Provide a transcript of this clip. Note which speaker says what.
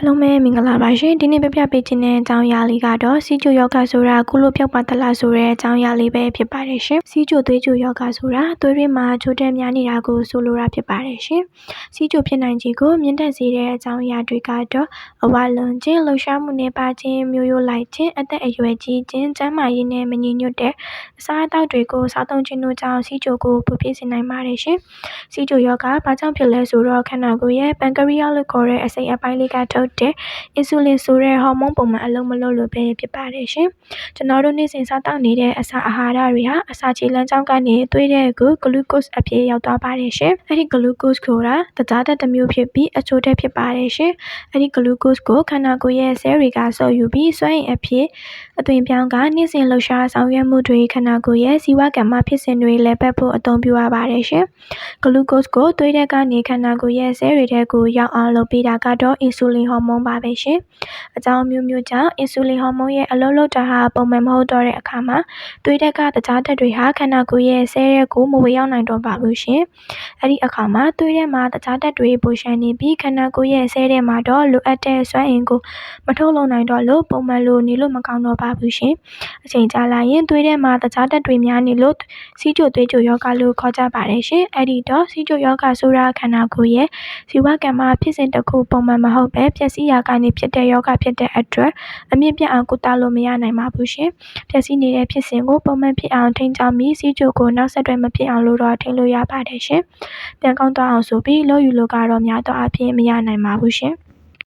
Speaker 1: အားလုံးပဲမင်္ဂလာပါရှင်ဒီနေ့ပြပြပေးခြင်းတဲ့အကြောင်းအရာလေးကတော့စီချိုယောဂဆိုတာကုလို့ပြောက်ပါသလားဆိုတဲ့အကြောင်းအရာလေးပဲဖြစ်ပါတယ်ရှင်စီချိုသွေးချိုယောဂဆိုတာသွေးရင်းမှာချိုတက်များနေတာကိုဆိုလိုတာဖြစ်ပါတယ်ရှင်စီချိုဖြစ်နိုင်ခြင်းကိုမြင့်တက်စေတဲ့အကြောင်းအရာတွေကတော့အဝလွန်ခြင်းလှူရှားမှုနဲ့ပါခြင်းမျိုးရိုးလိုက်ခြင်းအသက်အရွယ်ကြီးခြင်းကျန်းမာရေးနဲ့မညီညွတ်တဲ့အစားအသောက်တွေကိုစားသုံးခြင်းတို့ကြောင့်စီချိုကိုပူပြင်းစေနိုင်ပါတယ်ရှင်စီချိုယောဂဘာကြောင့်ဖြစ်လဲဆိုတော့ခန္ဓာကိုယ်ရဲ့ပန်ကရီယာလို့ခေါ်တဲ့အစိတ်အပိုင်းလေးကထုတ်တဲ့အင်ဆူလင်ဆိုတဲ့ ဟော်မုန်းပုံမှန်အလုပ်မလုပ်လို့ပဲ ဖြစ်ပါတယ်ရှင်။ကျွန်တော်တို့ နေ့စဉ်စားသောက်နေတဲ့အစာအာဟာရတွေဟာ အစာခြေလမ်းကြောင်းကနေ သွေးထဲကို ဂလူးကို့စ်အဖြစ် ရောက်သွားပါတယ်ရှင်။အဲ့ဒီ ဂလူးကို့စ်ကိုတာတကြားတက်တစ်မျိုးဖြစ်ပြီး အချိုတဲ့ဖြစ်ပါတယ်ရှင်။အဲ့ဒီ ဂလူးကို့စ်ကို ခန္ဓာကိုယ်ရဲ့ ဆဲတွေကစော်ယူပြီး စွမ်းအင်အဖြစ် အသွင်ပြောင်းကနေ့စဉ်လှုပ်ရှားဆောင်ရွက်မှုတွေ ခန္ဓာကိုယ်ရဲ့ ဇီဝကမ္မဖြစ်စဉ်တွေ လည်းပတ်ဖို့ အသုံးပြုရပါတယ်ရှင်။ဂလူးကို့စ်ကို သွေးထဲကနေ ခန္ဓာကိုယ်ရဲ့ ဆဲတွေထဲကို ရောက်အောင် လုပ်ပေးတာကတော့ အင်ဆူလင် ဟော်မုန်းပါပဲရှင်။အကြောင်းအမျိုးမျိုးကြောင့်အင်ဆူလင်ဟော်မုန်းရဲ့အလုပ်လုပ်တာဟာပုံမှန်မဟုတ်တော့တဲ့အခါမှာသွေးဓာတ်ကတခြားဓာတ်တွေဟာခန္ဓာကိုယ်ရဲ့ဆဲရဲကိုမဝင်ရောက်နိုင်တော့ပါဘူးရှင်။အဲ့ဒီအခါမှာသွေးထဲမှာတခြားဓာတ်တွေပိုရှမ်းနေပြီးခန္ဓာကိုယ်ရဲ့ဆဲထဲမှာတော့လိုအပ်တဲ့စွမ်းအင်ကိုမထုတ်လုပ်နိုင်တော့လို့ပုံမှန်လိုနေလို့မကောင်းတော့ပါဘူးရှင်။အချိန်ကြာလာရင်သွေးထဲမှာတခြားဓာတ်တွေများနေလို့စီးကျိုသွေးကျိုယောဂလို့ခေါ်ကြပါတယ်ရှင်။အဲ့ဒီတော့စီးကျိုယောဂဆိုတာခန္ဓာကိုယ်ရဲ့ဇီဝကမ္မဖြစ်စဉ်တစ်ခုပုံမှန်မဟုတ်ပဲပျက်စီးရာကနေဖြစ်တဲ့ယောဂဖြစ်တဲ့အတွက်အမြင့်ပြတ်အောင်ကုသလို့မရနိုင်ပါဘူးရှင်။ပျက်စီးနေတဲ့ဖြစ်စဉ်ကိုပုံမှန်ဖြစ်အောင်ထိန်းကျောင်းပြီးစီးကျိုကိုနောက်ဆက်တွဲမဖြစ်အောင်လို့တော့ထိန်းလို့ရပါတယ်ရှင်။ပြန်ကောင်းသွားအောင်ဆိုပြီးလို့ယူလို့ကတော့များသောအားဖြင့်မရနိုင်ပါဘူးရှင်။